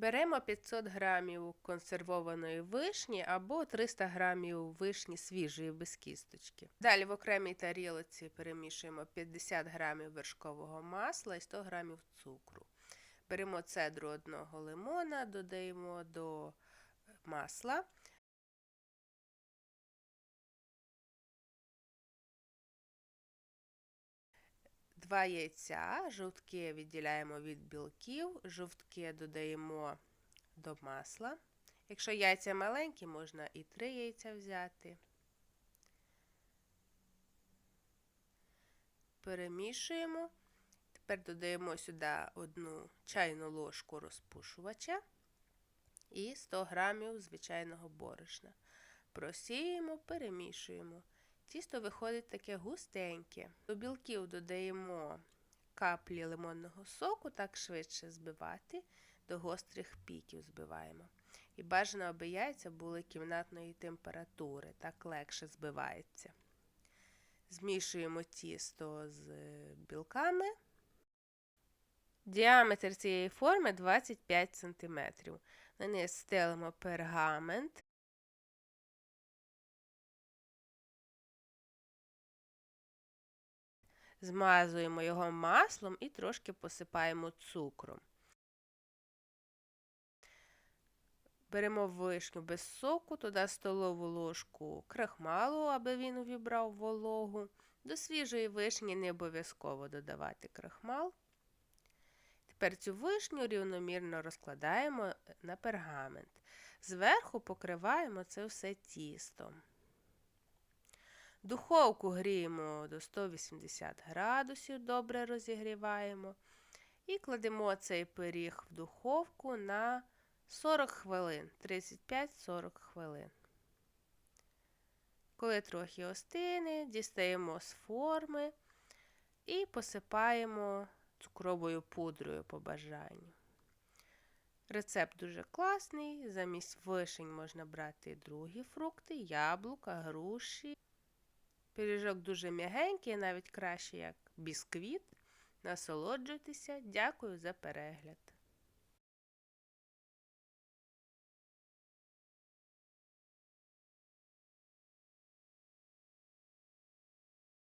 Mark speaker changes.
Speaker 1: Беремо 500 грамів консервованої вишні або 300 грамів вишні свіжої без кісточки. Далі в окремій тарілці перемішуємо 50 грамів вершкового масла і 100 грамів цукру. Беремо цедру одного лимона, додаємо до масла. Два яйця, жовтки відділяємо від білків, жовтки додаємо до масла. Якщо яйця маленькі, можна і три яйця взяти. Перемішуємо. Тепер додаємо сюди одну чайну ложку розпушувача і 100 грамів звичайного борошна. Просіємо, перемішуємо. Тісто виходить таке густеньке. До білків додаємо каплі лимонного соку, так швидше збивати, до гострих піків збиваємо. І бажано, аби яйця були кімнатної температури, так легше збивається. Змішуємо тісто з білками. Діаметр цієї форми 25 см. На неї стелимо пергамент. Змазуємо його маслом і трошки посипаємо цукром. Беремо вишню без соку, туди столову ложку крахмалу, аби він увібрав вологу. До свіжої вишні не обов'язково додавати крахмал. Тепер цю вишню рівномірно розкладаємо на пергамент. Зверху покриваємо це все тістом. Духовку гріємо до 180 градусів, добре розігріваємо. І кладемо цей пиріг в духовку на 40 хвилин, 35-40 хвилин. Коли трохи остине, дістаємо з форми і посипаємо цукровою пудрою по бажанню. Рецепт дуже класний. Замість вишень можна брати другі фрукти, яблука, груші. Пиріжок дуже м'ягенький, навіть краще як бісквіт. Насолоджуйтеся. Дякую за перегляд.